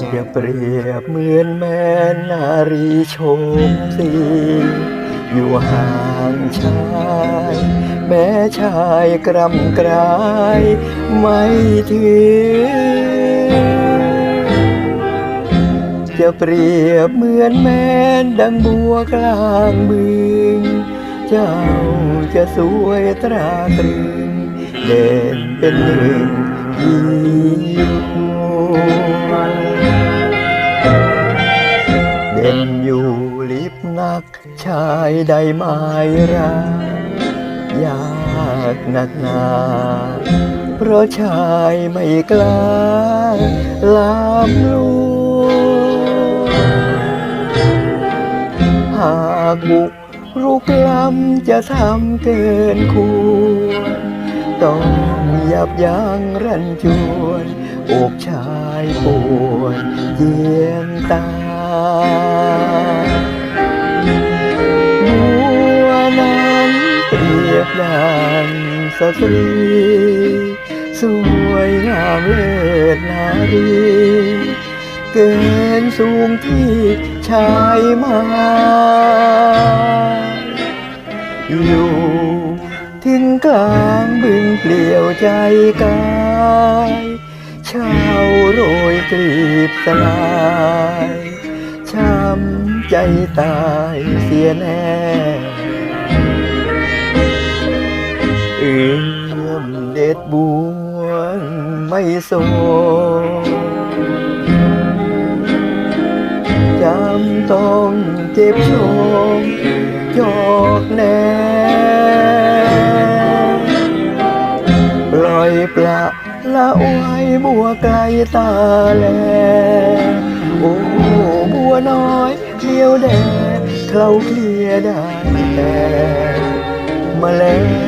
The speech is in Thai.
จะเปรียบเหมือนแม่นารีชมสีอยู่ห่างชาย แม่ชายกรำกรายไม่ถึง เปรียบเหมือนแม่นดังบัวกลางบึง เจ้าจะสวยตราตรึงเด่นเป็นหนึ่งยิ่งเด่นอยู่ลิบนักชายใดไม้รักยากหนักหนาเพราะชายไม่กล้าลามลูหากบุกรุกล้ำจะทำเกินควร ต้องยับยั้งรันจวนอกชายปวดเยียงตาบัวนั้นเปรียบดังสตรี สวยงามเลิศนารี เกินสูงที่ชายมาอยู่ถึงกลางบึงเปลี่ยวใจกายเช้าโรยกลีบสลายช้ำใจตายเสียแน่เอื้อมเด็ดบัวไม่โซ จำต้องเจ็บชมจอกแน่ปล่อยปละละไว้บัวไกลตาแล โอ้บัวน้อยเดียวแดดเคล้าเคลียได้แต่แมลง